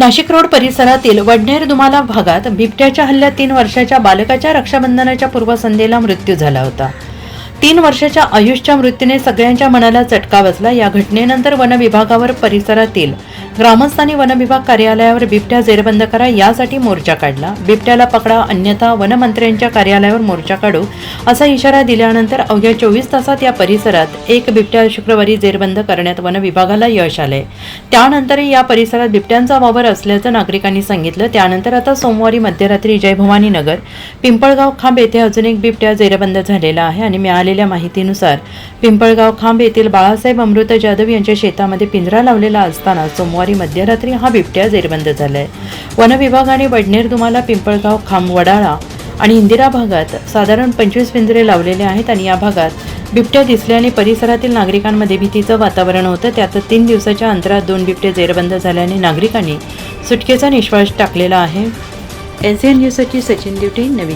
Nashik road परिसरातील वडनेर दुमाला भागात बिबट्याच्या हल्ल्यात तीन वर्षाच्या बालकाच्या रक्षाबंधनाच्या पूर्वसंध्येला मृत्यू झाला होता. तीन वर्षाच्या आयुषच्या मृत्यूने सगळ्यांच्या मनाला चटका बसला. या घटनेनंतर वन विभागावर परिसरातील ग्रामस्थांनी वन विभाग कार्यालयावर बिबट्या जेरबंद करा यासाठी मोर्चा काढला. बिबट्याला पकडा अन्यथा वनमंत्र्यांच्या कार्यालयावर मोर्चा काढू असा इशारा दिल्यानंतर अवघ्या चोवीस तासात या परिसरात एक बिबट्या शुक्रवारी जेरबंद करण्यात वन विभागाला यश आले त्यानंतरही या परिसरात बिबट्यांचा वावर असल्याचं नागरिकांनी सांगितलं. त्यानंतर आता सोमवारी मध्यरात्री जय भवानी नगर पिंपळगाव खांब येथे अजून एक बिबट्या जेरबंद झालेला आहे आणि मिळालेल्या माहितीनुसार पिंपळगाव खांब येथील बाळासाहेब अमृत जाधव यांच्या शेतामध्ये पिंजरा लावलेला असताना सोमवारी मध्यरात्री हा बिबट्या जेरबंद झालाय. आहे वनविभागाने वडनेर दुमाला पिंपळगाव खांब वडाळा आणि इंदिरा भागात साधारण पंचवीस पिंजरे लावलेले आहेत आणि या भागात बिबट्या दिसल्याने परिसरातील नागरिकांमध्ये भीतीचं वातावरण होतं. त्यात तीन दिवसाच्या अंतरात दोन बिबटे जेरबंद झाल्याने नागरिकांनी सुटकेचा निश्वास टाकलेला आहे. एन सी एन न्यूजसाठी सचिन ड्युटी नवीन